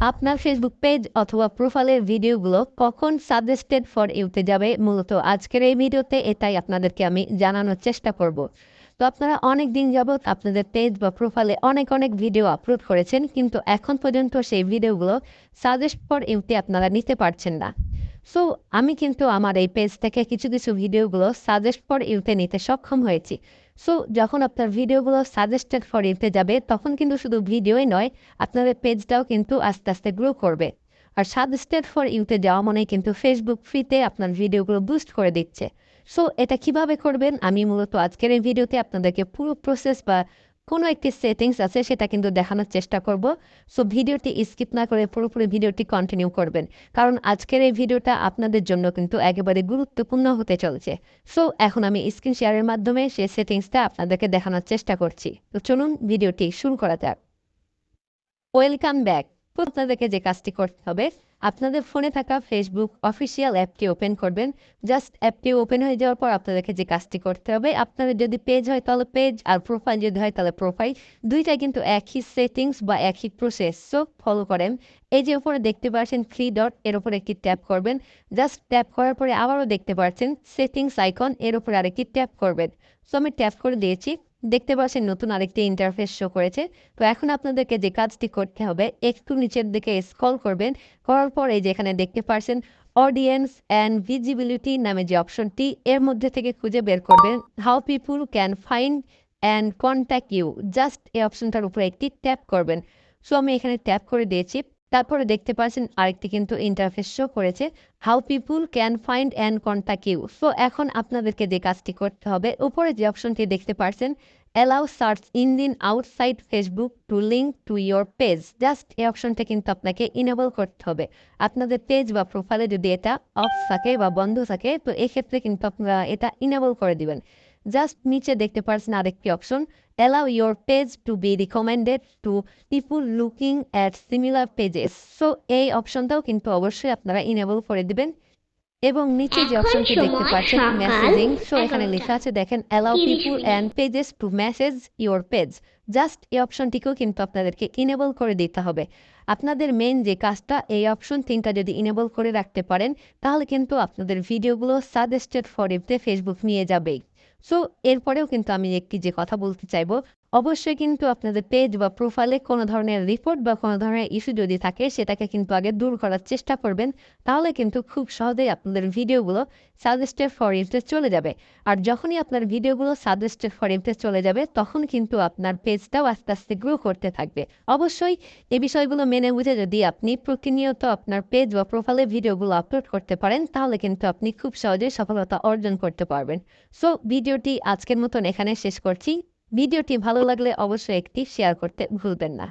আপনার Facebook page অথবা প্রোফাইলের ভিডিওগুলো কখন সাজেস্টেড ফর ইউতে যাবে? মূলত আজকের এই ভিডিওতে এটাই আপনাদেরকে আমি জানানোর চেষ্টা করব। তো আপনারা অনেক দিন যাবৎ আপনাদের পেজ বা প্রোফাইলে অনেক অনেক ভিডিও আপলোড করেছেন, কিন্তু এখন পর্যন্ত সেই ভিডিওগুলো সাজেস্ট ফর ইউতে আপনারা নিতে পারছেন না। সো আমি কিন্তু আমার এই পেজ থেকে কিছু কিছু ভিডিওগুলো সাজেস্ট ফর ইউতে নিতে সক্ষম হয়েছি। সো যখন আপনার ভিডিওগুলো সাজেস্টেড ফর ইউতে যাবে, তখন কিন্তু শুধু ভিডিওই নয়, আপনাদের পেজটাও কিন্তু আস্তে আস্তে গ্রো করবে। আর সাজেস্টেড ফর ইউতে যাওয়া মানে কিন্তু ফেসবুক ফ্রিতে আপনার ভিডিওগুলো বুস্ট করে দিচ্ছে। সো এটা কীভাবে করবেন? আমি মূলত আজকের এই ভিডিওতে আপনাদেরকে পুরো প্রসেস বা কোনো একটি সেটিংস আছে সেটা কিন্তু দেখানোর চেষ্টা করব। সো ভিডিওটি স্কিপ না করে পুরোপুরি ভিডিওটি কন্টিনিউ করবেন। কারণ আজকের এই ভিডিওটা আপনাদের জন্য কিন্তু একেবারে গুরুত্বপূর্ণ হতে চলছে। সো এখন আমি স্ক্রিন শেয়ারের মাধ্যমে সেই সেটিংসটা আপনাদেরকে দেখানোর চেষ্টা করছি। তো চলুন ভিডিওটি শুরু করা যাক। ওয়েলকাম ব্যাক আপনাদেরকে যে কাজটি করতে হবে, আপনাদের ফোনে থাকা ফেসবুক অফিসিয়াল অ্যাপটি ওপেন করবেন। জাস্ট অ্যাপটি ওপেন হয়ে যাওয়ার পর আপনাদেরকে যে কাজটি করতে হবে, আপনাদের যদি পেজ হয় তাহলে পেজ, আর প্রোফাইল যদি হয় তাহলে প্রোফাইল দুইটাই কিন্তু একই সেটিংস বা একই প্রসেস সো ফলো করেন। এই যে ওপরে দেখতে পাচ্ছেন থ্রি ডট এর উপরে একটি ট্যাপ করবেন। জাস্ট ট্যাপ করার পরে আবারও দেখতে পাচ্ছেন সেটিংস আইকন এর উপরে আরেকটি ট্যাপ করবেন। সো আমি ট্যাপ করে দিয়েছি। দেখতে পাচ্ছেন নতুন আরেকটি ইন্টারফেস শো করেছে। তো এখন আপনাদেরকে যে কাজটি করতে হবে, একটু নিচের দিকে স্ক্রল করবেন। করার পর এই যে এখানে দেখতে পাচ্ছেন অডিয়েন্স অ্যান্ড ভিজিবিলিটি নামে যে অপশনটি এর মধ্যে থেকে খুঁজে বের করবেন how people can find and contact you just এই অপশনটার উপরে একটি ট্যাপ করবেন। সো আমি এখানে ট্যাপ করে দিয়েছি। তারপরে দেখতে পাচ্ছেন আরেকটি কিন্তু ইন্টারফেস শো করেছে how people can find and contact you so এখন আপনাদেরকে যে কাজটি করতে হবে, উপরে যে অপশনটি দেখতে পাচ্ছেন allow search engine outside Facebook to link to your page just এই অপশনটা কিন্তু আপনাকে ইনেবল করতে হবে। আপনাদের পেজ বা প্রোফাইলে যদি এটা অফ থাকে বা বন্ধ থাকে, তো এক্ষেত্রে কিন্তু আপনারা এটা ইনেবল করে দিবেন। জাস্ট নিচে দেখতে পারছেন আরেকটি option allow your page to be recommended to people looking at similar pages so এই অপশনটাও কিন্তু অবশ্যই আপনারা ইনেবল করে দিবেন। এবং নিচে যে অপশনটি দেখতে পাচ্ছেন মেসেজিং সো এখানে লেখা আছে দেখেন allow people and pages to message your page just এই অপশনটিকেও কিন্তু আপনাদেরকে ইনেবল করে দিতে হবে। আপনাদের মেন যে কাজটা এই অপশন তিনটা যদি ইনেবল করে রাখতে পারেন তাহলে কিন্তু আপনাদের ভিডিওগুলো সাজেস্টেড ফর ইফতে ফেসবুক নিয়ে যাবেই। সো এরপরেও কিন্তু আমি একটি যে কথা বলতে চাইব অবশ্যই কিন্তু আপনাদের পেজ বা প্রোফাইলে কোনো ধরনের রিপোর্ট বা কোনো ধরনের ইস্যু যদি থাকে, সেটাকে কিন্তু আগে দূর করার চেষ্টা করবেন। তাহলে কিন্তু খুব সহজেই আপনাদের ভিডিওগুলো সাজেস্টেড ফর ইউতে চলে যাবে। আর যখনই আপনার ভিডিওগুলো সাজেস্টেড ফর ইউতে চলে যাবে, তখন কিন্তু আপনার পেজটাও আস্তে আস্তে গ্রো করতে থাকবে। অবশ্যই এই বিষয়গুলো মেনে বুঝে যদি আপনি প্রতিনিয়ত আপনার পেজ বা প্রোফাইলে ভিডিওগুলো আপলোড করতে পারেন, তাহলে কিন্তু আপনি খুব সহজেই সফলতা অর্জন করতে পারবেন। সো ভিডিওটি আজকের মতন এখানে শেষ করছি। ভিডিওটি ভালো লাগলে অবশ্যই একটি শেয়ার করতে ভুলবেন না।